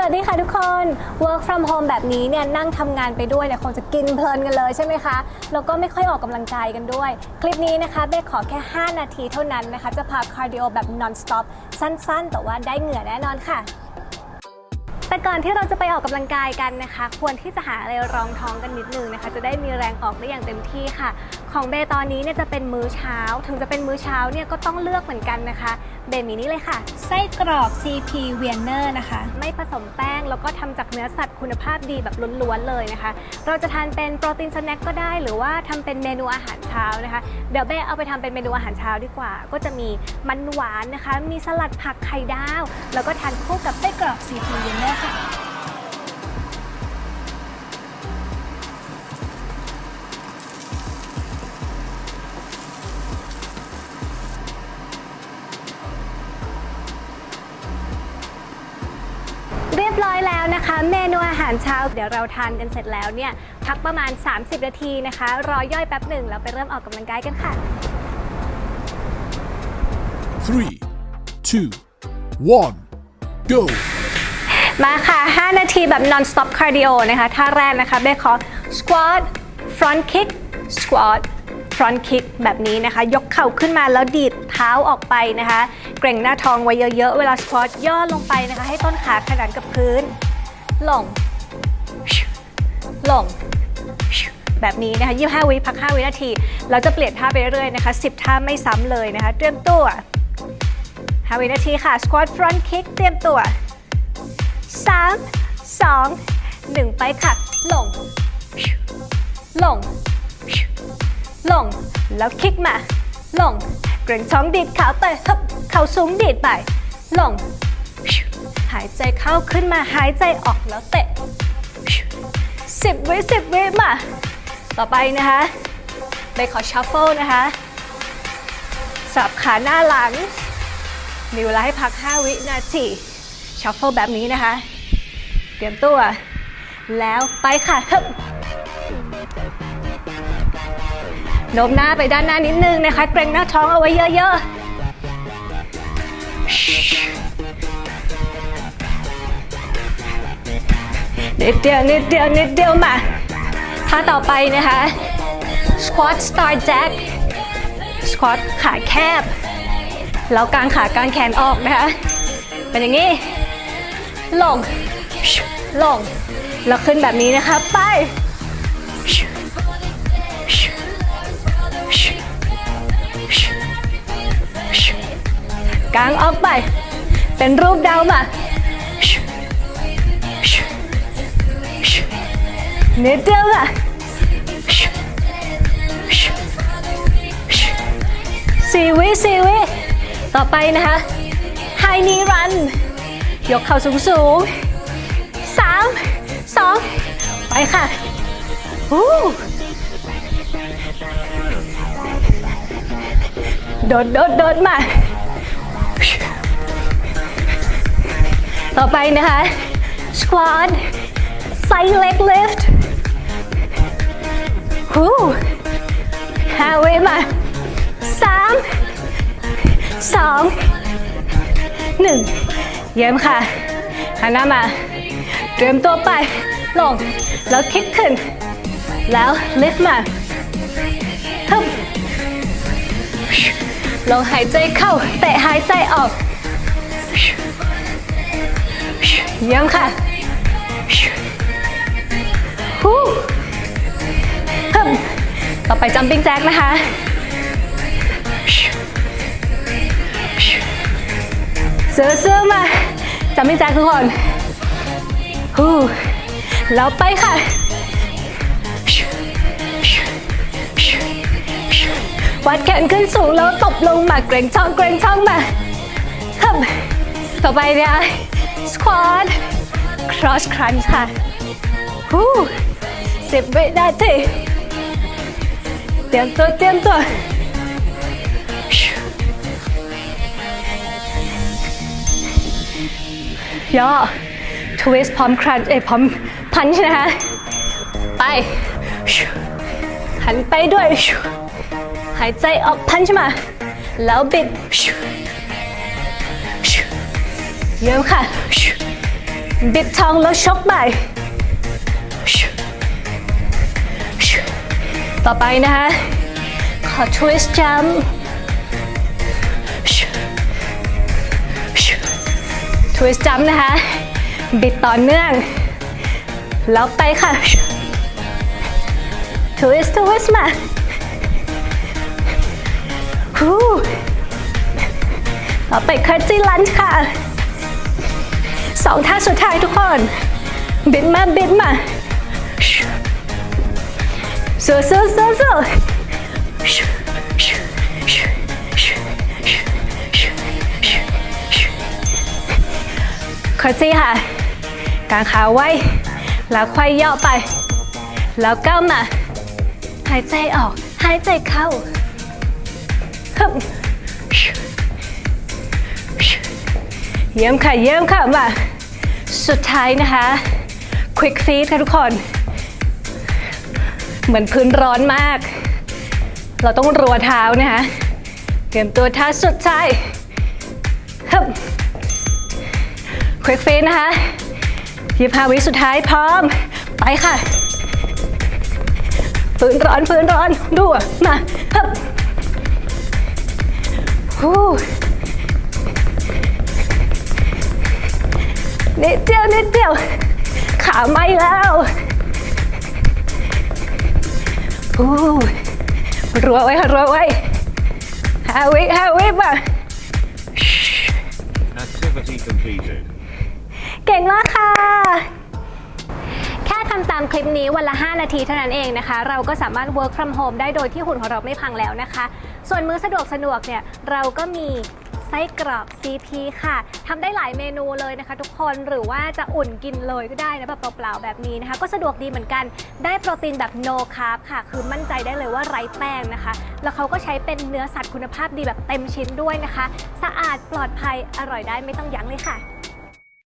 สวัสดีค่ะทุกคน work from home แบบนี้เนี่ยนั่งทำงานไปด้วยเนี่ยคงจะกินเพลินกันเลยใช่ไหมคะ แล้วก็ไม่ค่อยออกกำลังกายกันด้วย คลิปนี้นะคะเบคขอแค่ 5 นาทีเท่านั้นนะคะ จะพาคาร์ดิโอแบบ non stop สั้นๆ แต่ว่าได้เหงื่อแน่นอนค่ะ แต่ก่อนที่เราจะไปออกกำลังกายกันนะคะ ควรที่จะหาอะไรรองท้องกันนิดนึงนะคะ จะได้มีแรงออกได้อย่างเต็มที่ค่ะ ของเบตอนนี้เนี่ยจะเป็นมื้อเช้า ถึงจะเป็นมื้อเช้าเนี่ยก็ต้องเลือกเหมือนกันนะคะ เบมีนี่เลยค่ะ ไส้กรอก CP w i e n e r นะคะ ไม่ผสมแป้งแล้วก็ทำจากเนื้อสัตว์คุณภาพดีแบบล้วนๆเลยนะคะ เราจะทานเป็นโปรตีนสแน็คก็ได้ หรือว่าทำเป็นเมนูอาหารเช้านะคะ เดี๋ยวเบเอาไปทำเป็นเมนูอาหารเช้าดีกว่า ก็จะมีมันหวานนะคะ มีสลัดผักไข่ดาว แล้วก็ทานคู่กับไส้กรอก CP w i e n e r ค่ะ อยแล้วนะคะ เมนูอาหารเช้า เดี๋ยวเราทานกันเสร็จแล้วเนี่ยพักประมาณ 30 นาทีนะคะ รอย่อยแป๊บหนึ่งแล้วไปเริ่มออกกำลังกายกันค่ะ Three, two, one, go! มาค่ะ 5 นาทีแบบ non stop cardio นะคะท่าแรกนะคะเบคขอ squat front kick squat front kick แบบนี้นะคะ ยกเข่าขึ้นมาแล้วดีดเท้าออกไปนะคะ เกร็งหน้าท้องไว้เยอะๆ เวลา squat ย่อลงไปนะคะ ให้ต้นขาขนานกับพื้น ลง ลง แบบนี้นะคะ 25 วิพัก 5 วินาที เราจะเปลี่ยนท่าไปเรื่อยๆนะคะ 10 ท่าไม่ซ้ำเลยนะคะ เตรียมตัว 5 วินาทีค่ะ squat front kick เตรียมตัว 3 2 1 ไปค่ะ ลง ลง ลง แล้วคลิกมา ลงเกรงท้องดีดขาไปฮึบเข่าสูงดีดไป ลง หายใจเข้าขึ้นมาหายใจออกแล้วเตะสิบวิสิบวิมา ต่อไปนะคะไปขอชัฟเฟิลนะคะ สับขาหน้าหลัง มีเวลาให้พัก 5 วินาที ชัฟเฟิลแบบนี้นะคะ เตรียมตัว แล้วไปค่ะฮึบ โน้มหน้าไปด้านหน้านิดนึงนะคะ เกรงหน้าท้องเอาไว้เยอะๆ นิดเดียว นิดเดียว นิดเดียวมาท่าต่อไปนะคะ squat star jack squat ขาแคบ แล้วกางขากางแขนออกนะคะ เป็นอย่างนี้ ลง ลง แล้วขึ้นแบบนี้นะคะ ไป กางออกไป เป็นรูปดาวมานิดเดียวค่ะสี่วิสี่วิต่อไปนะคะ High knee run ยกเข่าสูงสูงสามสองไปค่ะฮู้โดดโดดโดดมา ต่อไปนะคะ squat side leg lift ฮู้ห้าวิมาสามสองหนึ่งเยี่ยมค่ะหันหน้ามา เตรียมตัวไป ลง แล้วคิกขึ้น แล้ว lift มาฮึบลงหายใจเข้า เตะหายใจออก เยี่ยมค่ะฮู้ฮึบต่อไป jumping jack นะคะเสือเสือมาจำไม่แจ็คทุกคนฮู้แล้วไปค่ะวัดแขนขึ้นสูงแล้วตบลงมาเกรงช่องเกรงช่องมาฮึบต่อไปเนี่ย squat cross crunch ค่ะฮู้สิบวินาทีเตรียมตัวเตรียมตัวย่อ twist พร้อม crunch เอ้พร้อม punch นะคะ ไป หันไปด้วย หายใจออก punch มา แล้วบิด เยี่ยมค่ะ บิดท้องแล้วชกไปต่อไปนะคะ ขอ twist jump twist jump นะคะ บิดต่อเนื่อง แล้วไปค่ะ twist twist มาฮู้ต่อไป curtsy lunge ค่ะ สองท่าสุดท้ายทุกคน บิดมา บิดมาสู้สู้สู้สู้คอยซีค่ะ กางขาไว้ แล้วควายย่อไป แล้วก้าวมา หายใจออก หายใจเข้าฮึบเยี่ยมค่ะ เยี่ยมค่ะ มา สุดท้ายนะคะ quick feet ค่ะทุกคน เหมือนพื้นร้อนมาก เราต้องรัวเท้านะคะเตรียมตัวท่าสุดท้ายฮึบ quick feet นะคะยี่ห้าวิสุดท้ายพร้อม ไปค่ะพื้นร้อนพื้นร้อนดูมาฮึบฮู้ นิดเดียวนิดเดียว ขาไหม่แล้วฮู้รัวไว้ค่ะรัวไว้ห้าวิห้าวิมา Activity completed. เก่งมากค่ะ แค่ทำตามคลิปนี้วันละ 5 นาทีเท่านั้นเองนะคะ เราก็สามารถ work from home ได้โดยที่หุ่นของเราไม่พังแล้วนะคะ ส่วนมื้อสะดวกสะดวกเนี่ย เราก็มี ไส้กรอก CP ค่ะทำได้หลายเมนูเลยนะคะ ทุกคนหรือว่าจะอุ่นกินเลยก็ได้นะแบบเปล่าๆแบบนี้นะคะ ก็สะดวกดีเหมือนกันได้โปรตีนแบบ no carb ค่ะ คือมั่นใจได้เลยว่าไร้แป้งนะคะ แล้วเขาก็ใช้เป็นเนื้อสัตว์คุณภาพดีแบบเต็มชิ้นด้วยนะคะ สะอาดปลอดภัยอร่อยได้ไม่ต้องยั้งเลยค่ะ